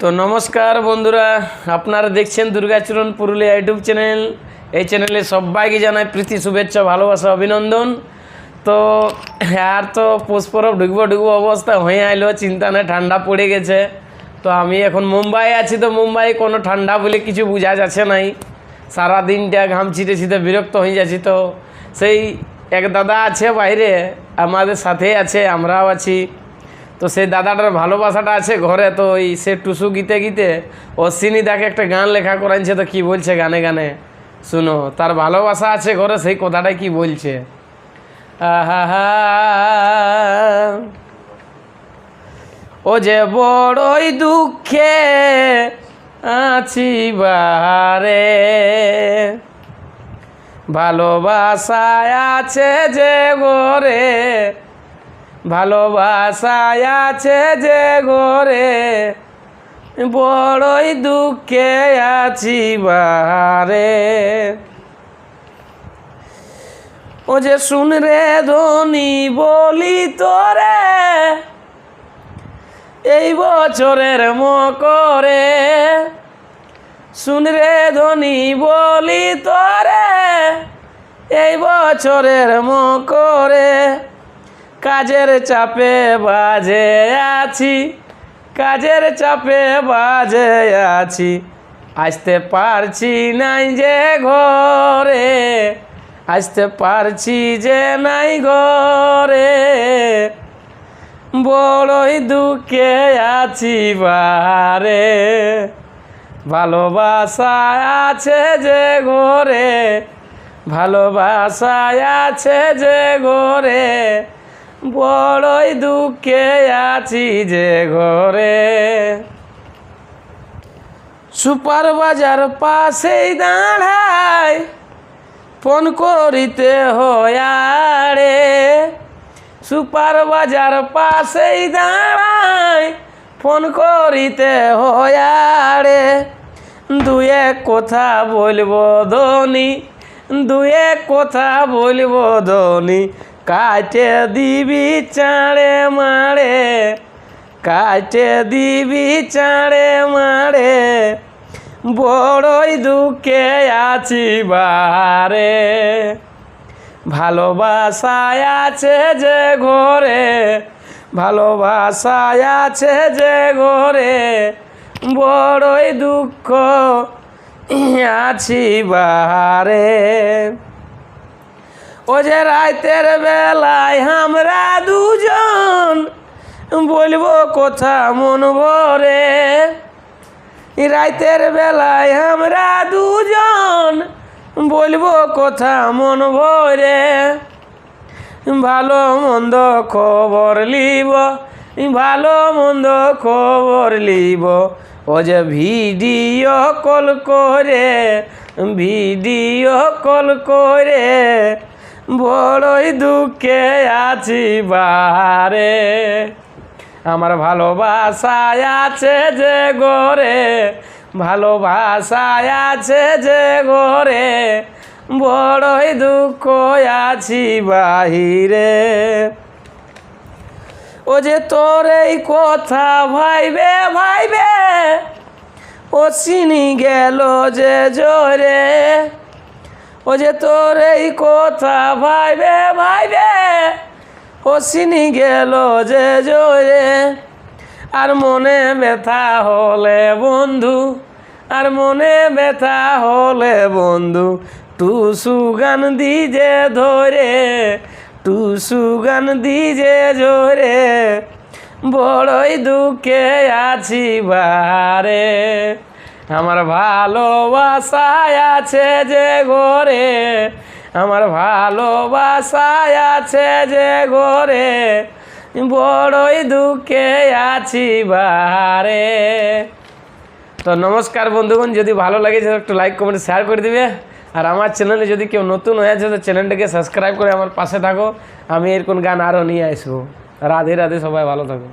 তো নমস্কার বন্ধুরা, আপনারা দেখছেন দুর্গাচরণ পুরুলিয়া ইউটিউব চ্যানেল। এই চ্যানেলে সবাইকে জানাই প্রীতি, শুভেচ্ছা, ভালোবাসা, অভিনন্দন। তো আর তো পরব ঢুকবো ঢুকবো অবস্থা হয়ে আইলো, চিন্তা নেই, ঠান্ডা পড়ে গেছে। তো আমি এখন মুম্বাই আছি, তো মুম্বাই কোনো ঠান্ডা বলে কিছু বোঝা যাচ্ছে নাই। সারা দিনটা ঘাম ছিটে ছিটে বিরক্ত হয়ে যাচ্ছি তো। সেই এক দাদা আছে বাইরে, আমাদের সাথে আছে, আমরাও আছি। তো সেই দাদাটার ভালোবাসাটা আছে ঘরে, তো ওই সে টুসু গীতে গীতে অশ্বিনী দাকে একটা গান লেখা করাইছে, তো কি বলছে গানে গানে? শুনো, তার ভালোবাসা আছে ঘরে, সেই কথাটাই কি বলছে? ও যে বড়ই দুঃখে আছি বাহারে, ভালোবাসায় আছে যে গোরে ভালোবাসায় আছে যে ঘরে বড়ই দুঃখে আছি বাহারে। ও যে শুন রে ধনী, বলি তোরে, এই বছরের মকরে। শুন রে ধনী, বলি তোরে, এই বছরের মকরে। কাজের চাপে বাজে আছি, কাজের চাপে বাজে আছি। আসতে পারছি নাই যে ঘরে, আসতে পারছি যে নাই ঘরে। বড়ই দুঃখে আছি বারে ভালোবাসা আছে যে ঘরে, ভালোবাসা আছে যে ঘরে। বড়ই দুঃখে আছি যে ঘরে। সুপার বাজার পাশেই দাঁড়ায় ফোন করিতে হয়ারে সুপার বাজার পাশেই দাঁড়ায় ফোন করিতে হয়ারে দুয়ে কথা বলব ধনী দুয়ে কথা বলব ধনী কাটে দিবি চাঁড়ে মারে কাটে দিবি চাঁড়ে মারে বড়ই দুঃখে আছি বারে ভালোবাসায় আছে যে ঘরে, ভালোবাসায় আছে যে ঘরে, বড়ই দুঃখ আছি বাহারে। ও যে রাতের বেলায় আমরা দুজন বলব কথা মন ভরে। রাতের বেলায় আমরা দুজন বলব কথা মন ভরে। ভালো মন্দ খবর লিব, ভালো মন্দ খবর লিব। ও যে ভিডিও কল করে, ভিডিও কল করে বড়ই দুঃখে আছি বাহারে আমার ভালোবাসায় আছে যে গোরে ভালোবাসায় আছে যে গোরে বড়ই দুঃখ আছি বাহিরে। ও যে তোর এই কথা ভাইবে ভাইবে, ও চিনি গেল যে জোরে। ও যে তোর এই কথা ভাইবে ভাইবে, ও চিনি গেল যে জোরে। আর মনে ব্যথা হলে বন্ধু, আর মনে ব্যথা হলে বন্ধু টুসু গান দিজে ধরে টুসু গান দিজে জোরে। বড়ই দুঃখে আছি বারে আমার ভালোবাসায় আছে যে ঘরে, আমার ভালোবাসায় আছে যে ঘরে, বড়ই দুঃখে আছি বাহারে। তো নমস্কার বন্ধুগণ, যদি ভালো লাগে একটু লাইক কমেন্ট শেয়ার করে দিবে। আর আমার চ্যানেলে যদি কেউ নতুন হয়ে আছে, তো চ্যানেলটাকে সাবস্ক্রাইব করে আমার পাশে থাকো। আমি এরকম গান আরও নিয়ে আসব। রাধে রাধে সবাই ভালো থাকো।